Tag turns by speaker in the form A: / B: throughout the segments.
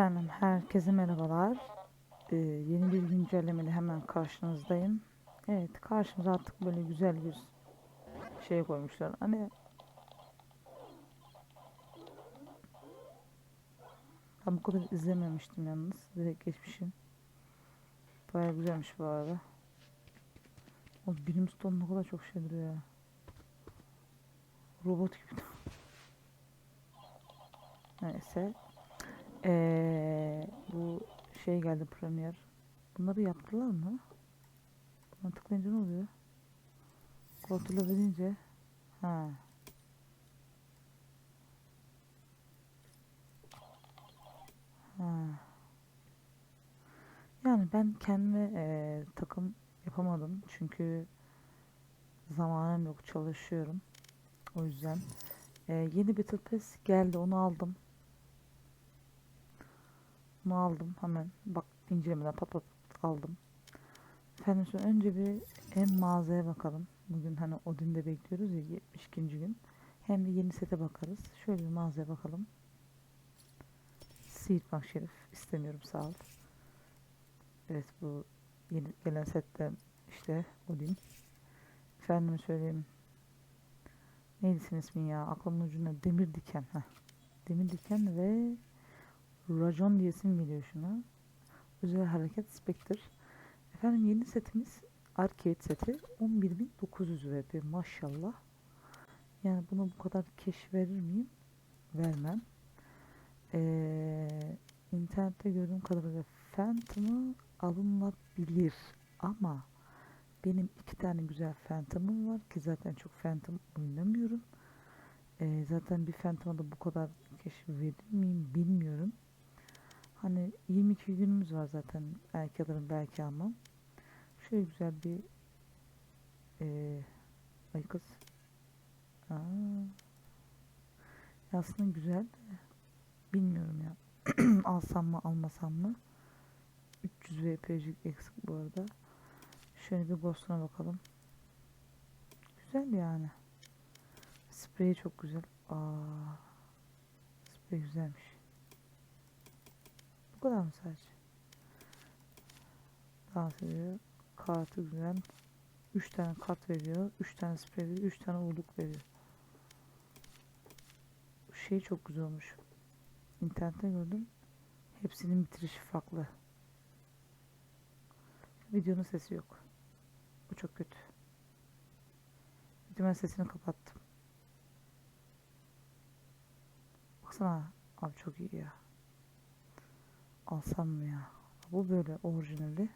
A: Efendim herkese merhabalar. Ee, yeni bir güncellemeyle hemen karşınızdayım. Evet karşımıza artık böyle güzel bir şey koymuşlar. Hani ben bu kadar izlememiştim yalnız. Direkt geçmişim. Baya güzelmiş bu arada. O Brimstone ne kadar çok şey duruyor ya. Robot gibi. Neyse. Ee, bu şey geldi Premier. Bunları yaptılar mı? Buna tıklayınca ne oluyor? Kontrol edince ha. Ha. Yani ben kendime eee, takım yapamadım çünkü zamanım yok çalışıyorum. O yüzden Eee, yeni Battle Pass geldi onu aldım. Bunu aldım hemen. Bak incelemeden pat pat aldım. Efendim şimdi önce bir hem mağazaya bakalım. Bugün hani Odin'de bekliyoruz ya 72. gün. Hem de yeni sete bakarız. Şöyle bir mağazaya bakalım. Siirt bak Şerif. istemiyorum sağ ol. Evet bu yeni gelen setten işte Odin. Efendim söyleyeyim. Neydi senin ismin ya? Aklımın ucunda Demir Diken. Heh. Demir Diken ve Rajon diye isim geliyor şuna. Özel hareket Spectre. Efendim yeni setimiz Arcade seti 11.900 VP maşallah. Yani buna bu kadar keş verir miyim? Vermem. Ee, internette gördüğüm kadarıyla Phantom'ı alınabilir ama benim iki tane güzel Phantom'ım var ki zaten çok Phantom oynamıyorum. Ee, zaten bir Phantom'a da bu kadar keş verir miyim bilmiyorum. Hani 22 günümüz var zaten. Belki alırım belki almam. Şöyle güzel bir eee ay kız. Aa. Aslında güzel de bilmiyorum ya. Alsam mı almasam mı? 300 VP'cik eksik bu arada. Şöyle bir Ghost'una bakalım. Güzel yani. Spreyi çok güzel. Aa. Sprey güzelmiş. Bu kadar mı sadece? Dans ediyor. Kartı güzel. 3 tane kart veriyor. 3 tane sprey veriyor. 3 tane uğurluk veriyor. Bu şey çok güzel olmuş. İnternette gördüm. Hepsinin bitirişi farklı. Videonun sesi yok. Bu çok kötü. Videonun sesini kapattım. Baksana. Abi çok iyi ya. Alsam mı ya? Bu böyle orijinali.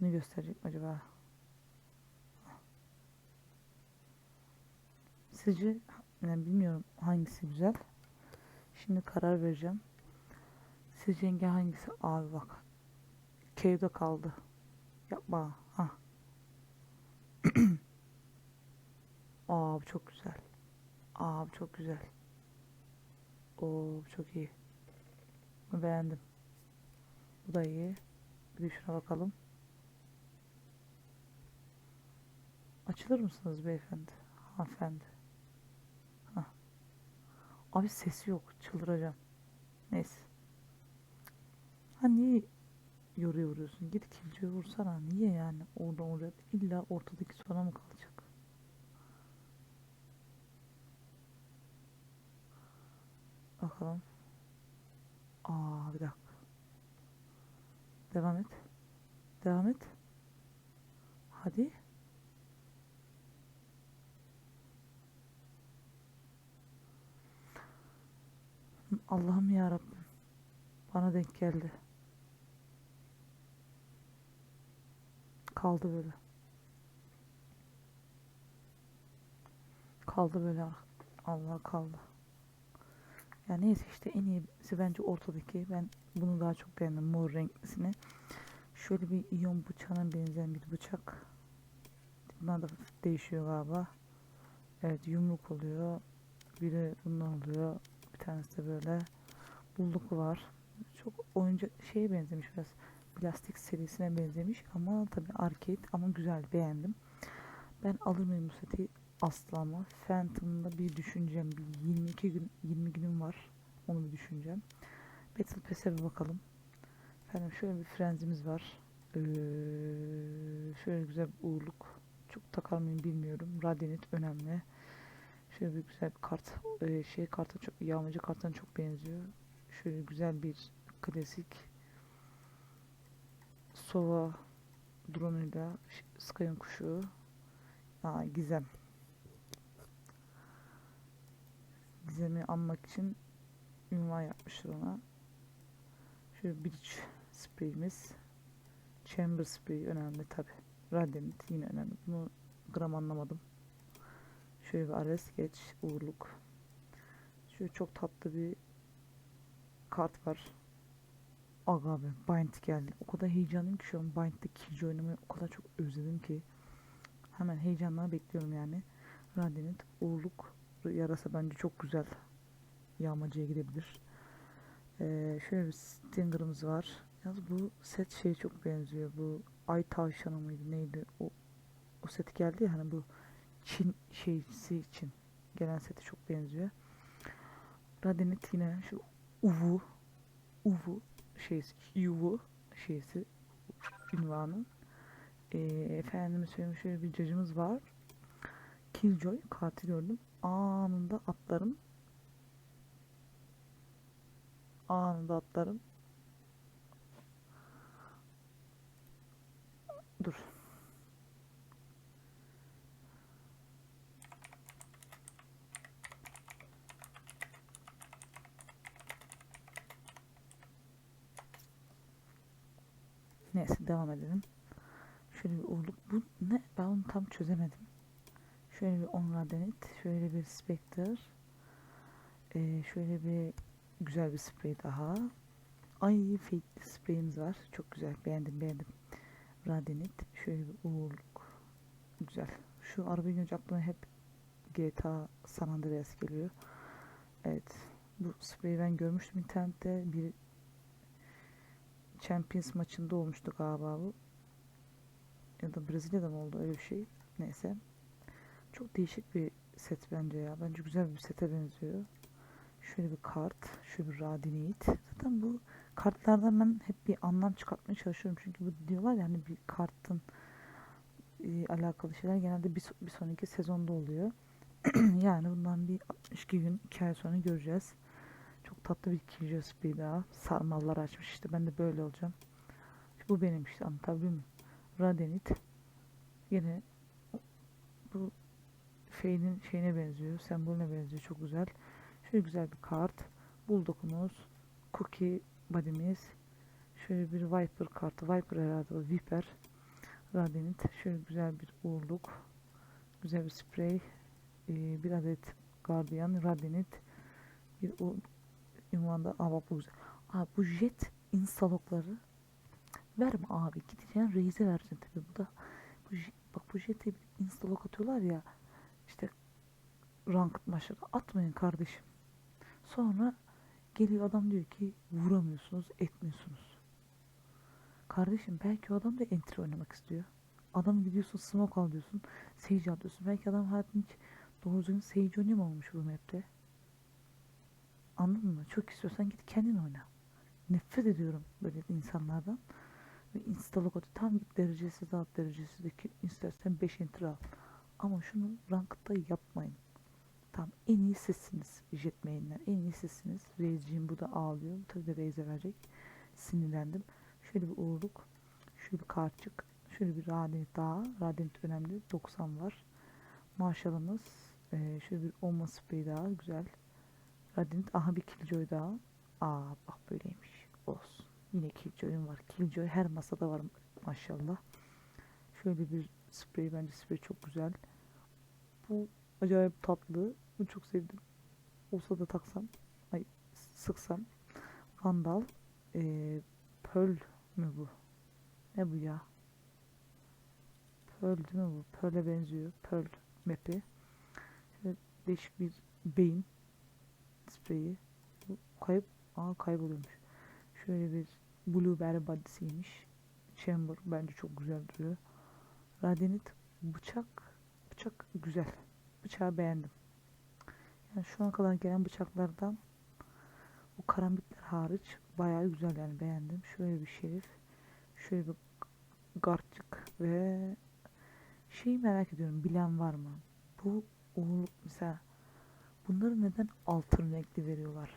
A: Bunu gösterecek mi acaba? Sizce yani bilmiyorum hangisi güzel. Şimdi karar vereceğim. Sizce yenge hangisi? Abi bak. Cave'de kaldı. Yapma. Ha. Abi çok güzel. Abi çok güzel. Oo çok iyi. Beğendim. Bu da iyi. Bir de şuna bakalım. Açılır mısınız beyefendi? Hanımefendi. Hah. Abi sesi yok. Çıldıracağım. Neyse. Ha niye yoruyor vuruyorsun? Git kilcoya vursana. Niye yani? Oradan oraya. İlla ortadaki sona mı kalacak? Bakalım. Aa bir dakika. Devam et. Devam et. Hadi. Allah'ım ya Rabbim. Bana denk geldi. Kaldı böyle. Kaldı böyle. Allah kaldı. Ya neyse işte en iyisi bence ortadaki. Ben bunu daha çok beğendim mor renklisini. Şöyle bir iyon bıçağına benzeyen bir bıçak. Bunlar da değişiyor galiba. Evet yumruk oluyor. Biri bundan oluyor. Bir tanesi de böyle. Bulduk var. Çok oyuncu şeye benzemiş biraz. Plastik serisine benzemiş ama tabi arcade ama güzel beğendim. Ben alır mıyım bu seti? Asla ama Phantom'da bir düşüneceğim. Bir 22 gün 20 günüm var. Onu bir düşüneceğim. Battle Pass'e bir bakalım. Efendim şöyle bir frenzimiz var. Ee, şöyle güzel bir uğurluk. Çok takar mıyım bilmiyorum. Radyanit önemli. Şöyle bir güzel bir kart. Ee, şey kartı çok yağmacı kartına çok benziyor. Şöyle güzel bir klasik Sova drone'uyla Sky'ın kuşu. Aa, gizem. Gizem'i anmak için ünvan yapmışlar ona. Şöyle bridge spreyimiz. Chamber spray önemli tabi. Radyanit yine önemli. Bunu gram anlamadım. Şöyle bir Ares geç. Uğurluk. Şöyle çok tatlı bir kart var. Aga abi Bind geldi. O kadar heyecanlıyım ki şu an Bind'de Killjoy oynamayı o kadar çok özledim ki. Hemen heyecanla bekliyorum yani. Radyanit uğurluk yarasa bence çok güzel. Yağmacıya gidebilir. Ee, şöyle bir Stinger'ımız var. Yalnız bu set şeye çok benziyor. Bu Ay Tavşanı mıydı neydi? O, o set geldi ya hani bu Çin şeysi için gelen sete çok benziyor. Radyanit yine şu Uvu Uvu şeysi Yuvu şeysi ünvanı. Ee, efendime söyleyeyim şöyle bir cacımız var. Killjoy katil gördüm. Anında atlarım. Anında atlarım. Dur. Neyse devam edelim. Şöyle bir uğurluk. Bu ne? Ben onu tam çözemedim. Şöyle bir Onra Denit. Şöyle bir Spectre. Ee, şöyle bir güzel bir sprey daha. Ay fake spreyimiz var. Çok güzel. Beğendim beğendim. Radyanit. Şöyle bir uğurluk. Güzel. Şu arabayı görünce aklıma hep GTA San Andreas geliyor. Evet. Bu spreyi ben görmüştüm internette. Bir Champions maçında olmuştu galiba bu. Ya da Brezilya'da mı oldu öyle bir şey. Neyse. Çok değişik bir set bence ya. Bence güzel bir sete benziyor. Şöyle bir kart. Şöyle bir radinit. Zaten bu kartlardan ben hep bir anlam çıkartmaya çalışıyorum. Çünkü bu diyorlar ya hani bir kartın e, alakalı şeyler genelde bir, bir sonraki sezonda oluyor. yani bundan bir 62 gün, 2 ay sonra göreceğiz. Çok tatlı bir Killjoy bir daha. Sarmallar açmış işte. Ben de böyle olacağım. Bu benim işte anlatabiliyor muyum? Radyanit. Yine bu Fade'in şeyine benziyor. Sembolüne benziyor. Çok güzel. Şöyle güzel bir kart. Bulldog'umuz. Cookie body'miz. Şöyle bir Viper kartı. Viper herhalde o. Viper. Radyanit. Şöyle güzel bir uğurluk. Güzel bir sprey. Ee, bir adet Guardian. Radyanit. Bir u ünvanda. Aa bak bu güzel. Aa bu jet instalokları verme abi. Gideceksin reise vereceksin tabii. Bu da bu, bak bu jete instalok atıyorlar ya maçlara atmayın kardeşim. Sonra geliyor adam diyor ki vuramıyorsunuz, etmiyorsunuz. Kardeşim belki o adam da entry oynamak istiyor. Adam gidiyorsun smoke al diyorsun, sage al diyorsun. Belki adam hayatında hiç doğru düzgün sage oynamamış bu map'te. Anladın mı? Çok istiyorsan git kendin oyna. Nefret ediyorum böyle insanlardan. Ve instalok atıyor. Tam git derecesi alt derecesindeki istersen 5 enter al. Ama şunu ranked'da yapmayın. Tamam en iyi sizsiniz jetmainler. En iyi sizsiniz. Reis'ciğim bu da ağlıyor. Tabii de Reis'e verecek. Sinirlendim. Şöyle bir uğurluk. Şöyle bir kartçık. Şöyle bir radenit daha. Radenit önemli. 90 var. Marshall'ımız. Ee, şöyle bir olma sprey daha. Güzel. Radenit. Aha bir killjoy daha. Aa bak böyleymiş. Olsun. Yine killjoy'um var. Killjoy her masada var maşallah. Şöyle bir sprey. Bence sprey çok güzel. Bu acayip tatlı. Bunu çok sevdim. Olsa da taksam. Ay sıksam. Vandal. Ee, Pearl mü bu? Ne bu ya? Pearl değil mi bu? Pearl'e benziyor. Pearl map'i. Şöyle değişik bir beyin spreyi. Kayıp. Aa kayboluyormuş. Şöyle bir blueberry body'siymiş. Chamber bence çok güzel duruyor. Radyanit bıçak. Bıçak güzel. Bıçağı beğendim. Yani şu ana kadar gelen bıçaklardan bu karambitler hariç bayağı güzel yani beğendim. Şöyle bir şerif. Şöyle bir garçık ve şeyi merak ediyorum bilen var mı? Bu uğurluk mesela bunları neden altın renkli veriyorlar?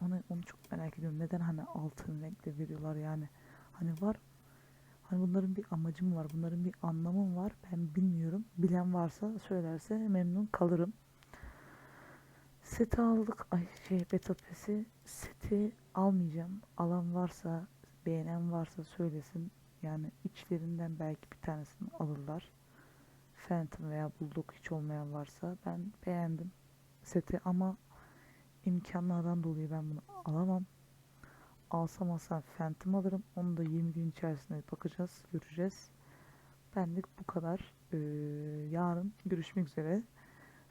A: Onu, onu çok merak ediyorum. Neden hani altın renkli veriyorlar yani? Hani var Hani bunların bir amacı mı var? Bunların bir anlamı mı var? Ben bilmiyorum. Bilen varsa söylerse memnun kalırım. Seti aldık. Ay şey Battle Pass'i seti almayacağım. Alan varsa, beğenen varsa söylesin. Yani içlerinden belki bir tanesini alırlar. Phantom veya Bulldog hiç olmayan varsa ben beğendim seti ama imkanlardan dolayı ben bunu alamam. Alsam alsam Phantom alırım. Onu da 20 gün içerisinde bakacağız, göreceğiz. Benlik bu kadar. Ee, yarın görüşmek üzere.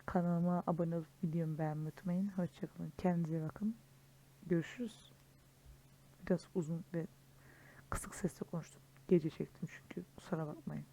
A: Kanalıma abone olup videomu beğenmeyi unutmayın. Hoşçakalın. Kendinize bakın. Görüşürüz. Biraz uzun ve kısık sesle konuştum. Gece çektim çünkü. Kusura bakmayın.